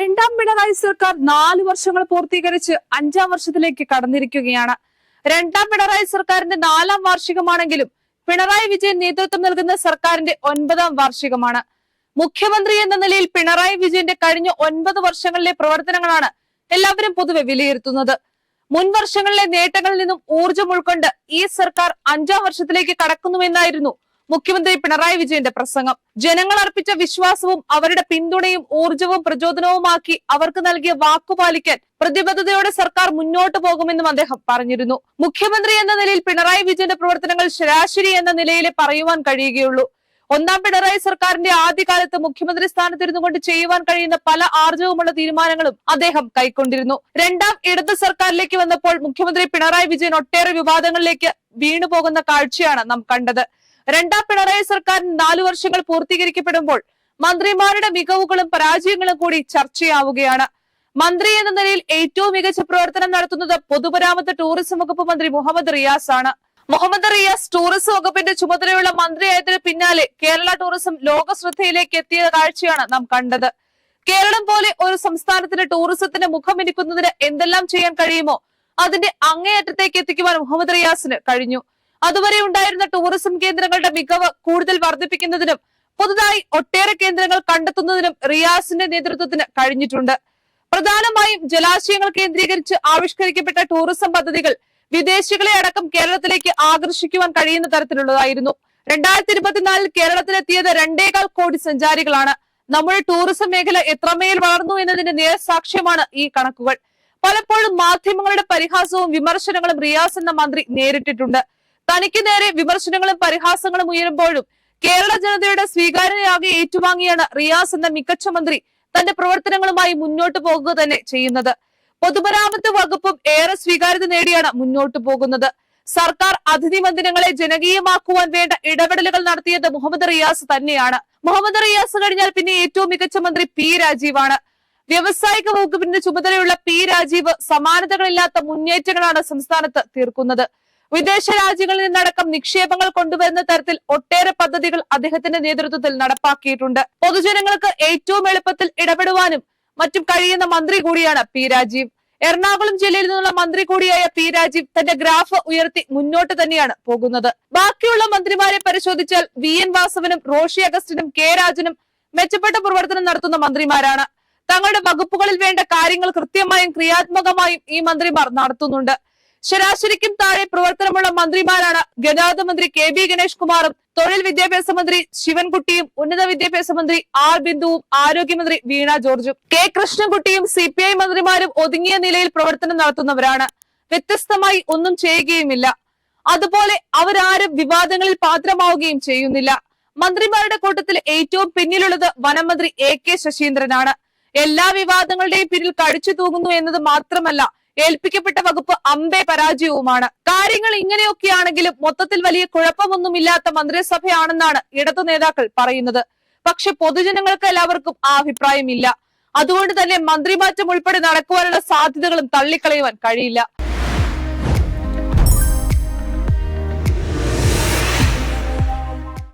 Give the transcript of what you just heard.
രണ്ടാം പിണറായി സർക്കാർ നാല് വർഷങ്ങൾ പൂർത്തീകരിച്ച് അഞ്ചാം വർഷത്തിലേക്ക് കടന്നിരിക്കുകയാണ്. രണ്ടാം പിണറായി സർക്കാരിന്റെ നാലാം വാർഷികമാണെങ്കിലും പിണറായി വിജയൻ നേതൃത്വം നൽകുന്ന സർക്കാരിന്റെ ഒൻപതാം വാർഷികമാണ്. മുഖ്യമന്ത്രി എന്ന നിലയിൽ പിണറായി വിജയന്റെ കഴിഞ്ഞ ഒൻപത് വർഷങ്ങളിലെ പ്രവർത്തനങ്ങളാണ് എല്ലാവരും പൊതുവെ വിലയിരുത്തുന്നത്. മുൻ വർഷങ്ങളിലെ നേട്ടങ്ങളിൽ നിന്നും ഊർജം ഉൾക്കൊണ്ട് ഈ സർക്കാർ അഞ്ചാം വർഷത്തിലേക്ക് കടക്കുന്നുവെന്നായിരുന്നു മുഖ്യമന്ത്രി പിണറായി വിജയന്റെ പ്രസംഗം. ജനങ്ങൾ അർപ്പിച്ച വിശ്വാസവും അവരുടെ പിന്തുണയും ഊർജവും പ്രചോദനവുമാക്കി അവർക്ക് നൽകിയ വാക്കുപാലിക്കാൻ പ്രതിബദ്ധതയോടെ സർക്കാർ മുന്നോട്ടു പോകുമെന്നും അദ്ദേഹം പറഞ്ഞിരുന്നു. മുഖ്യമന്ത്രി എന്ന നിലയിൽ പിണറായി വിജയന്റെ പ്രവർത്തനങ്ങൾ ശരാശരി എന്ന നിലയിലെ പറയുവാൻ കഴിയുകയുള്ളൂ. ഒന്നാം പിണറായി സർക്കാരിന്റെ ആദ്യകാലത്ത് മുഖ്യമന്ത്രി സ്ഥാനത്തിരുന്നു കൊണ്ട് ചെയ്യുവാൻ കഴിയുന്ന പല ആർജവുമുള്ള തീരുമാനങ്ങളും അദ്ദേഹം കൈക്കൊണ്ടിരുന്നു. രണ്ടാം ഇടത് സർക്കാരിലേക്ക് വന്നപ്പോൾ മുഖ്യമന്ത്രി പിണറായി വിജയൻ ഒട്ടേറെ വിവാദങ്ങളിലേക്ക് വീണുപോകുന്ന കാഴ്ചയാണ് നാം കണ്ടത്. രണ്ടാം പിണറായി സർക്കാർ നാലു വർഷങ്ങൾ പൂർത്തീകരിക്കപ്പെടുമ്പോൾ മന്ത്രിമാരുടെ മികവുകളും പരാജയങ്ങളും കൂടി ചർച്ചയാവുകയാണ്. മന്ത്രി എന്ന നിലയിൽ ഏറ്റവും മികച്ച പ്രവർത്തനം നടത്തുന്നത് പൊതുമരാമത്ത് ടൂറിസം വകുപ്പ് മന്ത്രി മുഹമ്മദ് റിയാസ് ആണ്. മുഹമ്മദ് റിയാസ് ടൂറിസം വകുപ്പിന്റെ ചുമതലയുള്ള മന്ത്രിയായതിനു പിന്നാലെ കേരള ടൂറിസം ലോക ശ്രദ്ധയിലേക്ക് എത്തിയ കാഴ്ചയാണ് നാം കണ്ടത്. കേരളം പോലെ ഒരു സംസ്ഥാനത്തിന് ടൂറിസത്തിന്റെ മുഖമിരിക്കുന്നതിന് എന്തെല്ലാം ചെയ്യാൻ കഴിയുമോ അതിന്റെ അങ്ങേയറ്റത്തേക്ക് എത്തിക്കുവാൻ മുഹമ്മദ് റിയാസിന് കഴിഞ്ഞു. അതുവരെ ഉണ്ടായിരുന്ന ടൂറിസം കേന്ദ്രങ്ങളുടെ മികവ് കൂടുതൽ വർദ്ധിപ്പിക്കുന്നതിനും പുതുതായി ഒട്ടേറെ കേന്ദ്രങ്ങൾ കണ്ടെത്തുന്നതിനും റിയാസിന്റെ നേതൃത്വത്തിന് കഴിഞ്ഞിട്ടുണ്ട്. പ്രധാനമായും ജലാശയങ്ങൾ കേന്ദ്രീകരിച്ച് ആവിഷ്കരിക്കപ്പെട്ട ടൂറിസം പദ്ധതികൾ വിദേശികളെ അടക്കം കേരളത്തിലേക്ക് ആകർഷിക്കുവാൻ കഴിയുന്ന തരത്തിലുള്ളതായിരുന്നു. രണ്ടായിരത്തി ഇരുപത്തിനാലിൽ കേരളത്തിലെത്തിയത് രണ്ടേകാൽ കോടി സഞ്ചാരികളാണ്. നമ്മുടെ ടൂറിസം മേഖല എത്രമേൽ വളർന്നു എന്നതിന്റെ നേർസാക്ഷ്യമാണ് ഈ കണക്കുകൾ. പലപ്പോഴും മാധ്യമങ്ങളുടെ പരിഹാസവും വിമർശനങ്ങളും റിയാസ് എന്ന മന്ത്രി നേരിട്ടിട്ടുണ്ട്. തനിക്ക് നേരെ വിമർശനങ്ങളും പരിഹാസങ്ങളും ഉയരുമ്പോഴും കേരള ജനതയുടെ സ്വീകാര്യതയാകെ ഏറ്റുവാങ്ങിയാണ് റിയാസ് എന്ന മികച്ച മന്ത്രി തന്റെ പ്രവർത്തനങ്ങളുമായി മുന്നോട്ട് പോകുക തന്നെ ചെയ്യുന്നത്. പൊതുമരാമത്ത് വകുപ്പും ഏറെ സ്വീകാര്യത നേടിയാണ് മുന്നോട്ട് പോകുന്നത്. സർക്കാർ അതിഥി മന്ദിരങ്ങളെ ജനകീയമാക്കുവാൻ വേണ്ട ഇടപെടലുകൾ നടത്തിയത് മുഹമ്മദ് റിയാസ് തന്നെയാണ്. മുഹമ്മദ് റിയാസ് കഴിഞ്ഞാൽ പിന്നെ ഏറ്റവും മികച്ച മന്ത്രി പി രാജീവാണ്. വ്യവസായിക വകുപ്പിന്റെ ചുമതലയുള്ള പി രാജീവ് സമാനതകളില്ലാത്ത മുന്നേറ്റങ്ങളാണ് സംസ്ഥാനത്ത് തീർക്കുന്നത്. വിദേശ രാജ്യങ്ങളിൽ നിന്നടക്കം നിക്ഷേപങ്ങൾ കൊണ്ടുവരുന്ന തരത്തിൽ ഒട്ടേറെ പദ്ധതികൾ അദ്ദേഹത്തിന്റെ നേതൃത്വത്തിൽ നടപ്പാക്കിയിട്ടുണ്ട്. പൊതുജനങ്ങൾക്ക് ഏറ്റവും എളുപ്പത്തിൽ ഇടപെടുവാനും മറ്റും കഴിയുന്ന മന്ത്രി കൂടിയാണ് പി രാജീവ്. എറണാകുളം ജില്ലയിൽ നിന്നുള്ള മന്ത്രി കൂടിയായ പി രാജീവ് തന്റെ ഗ്രാഫ് ഉയർത്തി മുന്നോട്ട് തന്നെയാണ് പോകുന്നത്. ബാക്കിയുള്ള മന്ത്രിമാരെ പരിശോധിച്ചാൽ വി എൻ വാസവനും റോഷി അഗസ്റ്റിനും കെ രാജനും മെച്ചപ്പെട്ട പ്രവർത്തനം നടത്തുന്ന മന്ത്രിമാരാണ്. തങ്ങളുടെ വകുപ്പുകളിൽ വേണ്ട കാര്യങ്ങൾ കൃത്യമായും ക്രിയാത്മകമായും ഈ മന്ത്രിമാർ നടത്തുന്നുണ്ട്. ശരാശരിക്കും താഴെ പ്രവർത്തനമുള്ള മന്ത്രിമാരാണ് ഗതാഗത മന്ത്രി കെ ബി ഗണേഷ് കുമാറും തൊഴിൽ വിദ്യാഭ്യാസ മന്ത്രി ശിവൻകുട്ടിയും ഉന്നത വിദ്യാഭ്യാസ മന്ത്രി ആർ ബിന്ദുവും ആരോഗ്യമന്ത്രി വീണ ജോർജും. കെ കൃഷ്ണൻകുട്ടിയും സി പി ഐ മന്ത്രിമാരും ഒതുങ്ങിയ നിലയിൽ പ്രവർത്തനം നടത്തുന്നവരാണ്. വ്യത്യസ്തമായി ഒന്നും ചെയ്യുകയുമില്ല. അതുപോലെ അവരാരും വിവാദങ്ങളിൽ പാത്രമാവുകയും ചെയ്യുന്നില്ല. മന്ത്രിമാരുടെ കൂട്ടത്തിൽ ഏറ്റവും പിന്നിലുള്ളത് വനമന്ത്രി എ കെ ശശീന്ദ്രനാണ്. എല്ലാ വിവാദങ്ങളുടെയും പിന്നിൽ കടിച്ചു തൂങ്ങുന്നു എന്നത് മാത്രമല്ല ഏൽപ്പിക്കപ്പെട്ട വകുപ്പ് അമ്പേ പരാജയവുമാണ്. കാര്യങ്ങൾ ഇങ്ങനെയൊക്കെയാണെങ്കിലും മൊത്തത്തിൽ വലിയ കുഴപ്പമൊന്നുമില്ലാത്ത മന്ത്രിസഭയാണെന്നാണ് ഇടതു നേതാക്കൾ പറയുന്നത്. പക്ഷെ പൊതുജനങ്ങൾക്ക് എല്ലാവർക്കും ആ അഭിപ്രായമില്ല. അതുകൊണ്ട് തന്നെ മന്ത്രിമാറ്റം ഉൾപ്പെടെ നടക്കുവാനുള്ള സാധ്യതകളും തള്ളിക്കളയുവാൻ കഴിയില്ല.